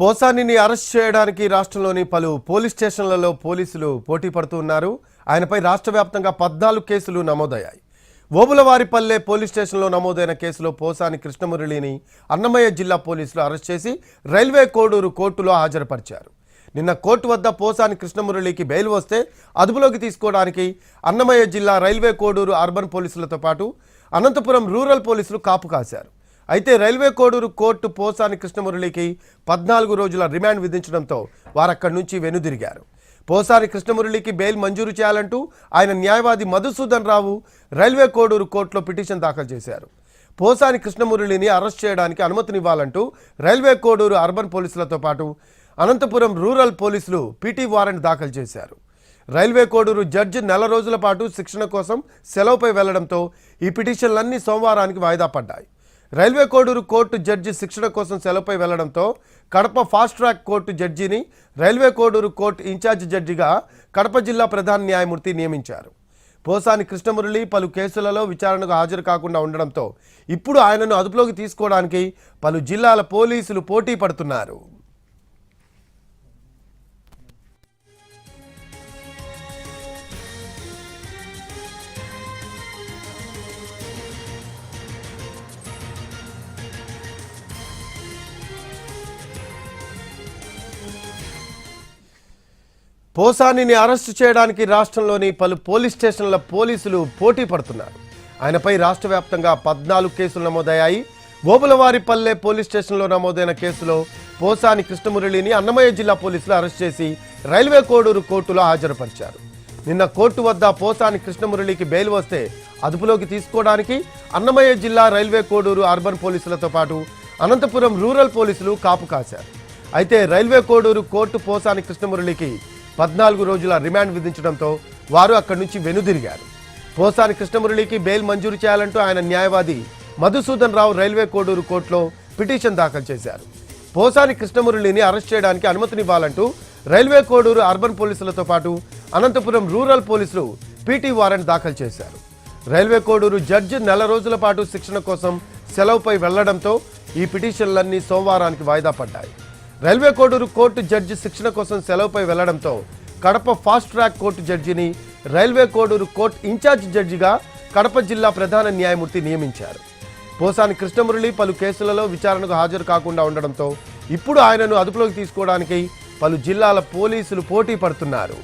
పోసానిని arrest చేయడానికి రాష్ట్రంలోని పలు పోలీస్ స్టేషన్లలో పోలీసులు పోటీ పడుతున్నారు ఆయనపై రాష్ట్ర వ్యాప్తంగా పద్నాలుగు కేసులు నమోదయ్యాయి. ఓబులవారిపల్లె పోలీస్ స్టేషన్లో నమోదైన కేసులో పోసాని కృష్ణమురళిని అన్నమయ్య జిల్లా పోలీసులు అరెస్ట్ చేసి రైల్వే కోడూరు కోర్టులో హాజరుపరిచారు. నిన్న కోర్టు వద్ద పోసాని కృష్ణమురళికి బెయిల్ వస్తే అదుపులోకి తీసుకోవడానికి అన్నమయ్య జిల్లా రైల్వే కోడూరు అర్బన్ పోలీసులతో పాటు అనంతపురం రూరల్ పోలీసులు కాపు కాశారు. అయితే రైల్వే కోడూరు కోర్టు పోసాని కృష్ణమురళికి పద్నాలుగు రోజుల రిమాండ్ విధించడంతో వారు అక్కడి నుంచి వెనుదిరిగారు. పోసాని కృష్ణమురళికి బెయిల్ మంజూరు చేయాలంటూ ఆయన న్యాయవాది మధుసూదన్ రావు రైల్వే కోడూరు కోర్టులో పిటిషన్ దాఖలు చేశారు. పోసాని కృష్ణమురళిని అరెస్ట్ చేయడానికి అనుమతినివ్వాలంటూ రైల్వే కోడూరు అర్బన్ పోలీసులతో పాటు అనంతపురం రూరల్ పోలీసులు పీటీ వారెంట్ దాఖలు చేశారు. రైల్వే కోడూరు జడ్జి నెల రోజుల పాటు శిక్షణ కోసం సెలవుపై వెళ్ళడంతో ఈ పిటిషన్లన్నీ సోమవారానికి వాయిదా పడ్డాయి. రైల్వే కోడూరు కోర్టు జడ్జి శిక్షణ కోసం సెలవుపై వెళ్ళడంతో కడప ఫాస్ట్ ట్రాక్ కోర్టు జడ్జిని రైల్వే కోడూరు కోర్టు ఇన్ఛార్జ్ జడ్జిగా కడప జిల్లా ప్రధాన న్యాయమూర్తి నియమించారు. పోసాని కృష్ణమురళి పలు కేసులలో విచారణకు హాజరు కాకుండా ఉండడంతో ఇప్పుడు ఆయనను అదుపులోకి తీసుకోవడానికి పలు జిల్లాల పోలీసులు పోటీ పడుతున్నారు. పోసానిని అరెస్టు చేయడానికి రాష్ట్రంలోని పలు పోలీస్ స్టేషన్ల పోలీసులు పోటీ పడుతున్నారు. ఆయనపై రాష్ట్ర వ్యాప్తంగా పద్నాలుగు కేసులు నమోదయ్యాయి. ఓబులవారిపల్లె పోలీస్ స్టేషన్లో నమోదైన కేసులో పోసాని కృష్ణమురళిని అన్నమయ్య జిల్లా పోలీసులు అరెస్ట్ చేసి రైల్వే కోడూరు కోర్టులో హాజరుపరిచారు. నిన్న కోర్టు వద్ద పోసాని కృష్ణమురళికి బెయిల్ వస్తే అదుపులోకి తీసుకోవడానికి అన్నమయ్య జిల్లా రైల్వే కోడూరు అర్బన్ పోలీసులతో పాటు అనంతపురం రూరల్ పోలీసులు కాపు కాశారు. అయితే రైల్వే కోడూరు కోర్టు పోసాని కృష్ణమురళికి పద్నాలుగు రోజుల రిమాండ్ విధించడంతో వారు అక్కడి నుంచి వెనుదిరిగారు. పోసాని కృష్ణమురళికి బెయిల్ మంజూరు చేయాలంటూ ఆయన న్యాయవాది మధుసూదన్ రావు రైల్వే కోడూరు కోర్టులో పిటిషన్ దాఖలు చేశారు. పోసాని కృష్ణమురళిని అరెస్ట్ చేయడానికి అనుమతినివ్వాలంటూ రైల్వే కోడూరు అర్బన్ పోలీసులతో పాటు అనంతపురం రూరల్ పోలీసులు పీటీ వారెంట్ దాఖలు చేశారు. రైల్వే కోడూరు జడ్జి నెల రోజుల పాటు శిక్షణ కోసం సెలవుపై వెళ్ళడంతో ఈ పిటిషన్లన్నీ సోమవారానికి వాయిదా పడ్డాయి. రైల్వే కోడూరు కోర్టు జడ్జి శిక్షణ కోసం సెలవుపై వెళ్ళడంతో కడప ఫాస్ట్ ట్రాక్ కోర్టు జడ్జిని రైల్వే కోడూరు కోర్టు ఇన్ఛార్జ్ జడ్జిగా కడప జిల్లా ప్రధాన న్యాయమూర్తి నియమించారు. పోసాని కృష్ణమురళి పలు కేసులలో విచారణకు హాజరు కాకుండా ఉండడంతో ఇప్పుడు ఆయనను అదుపులోకి తీసుకోవడానికి పలు జిల్లాల పోలీసులు పోటీ పడుతున్నారు.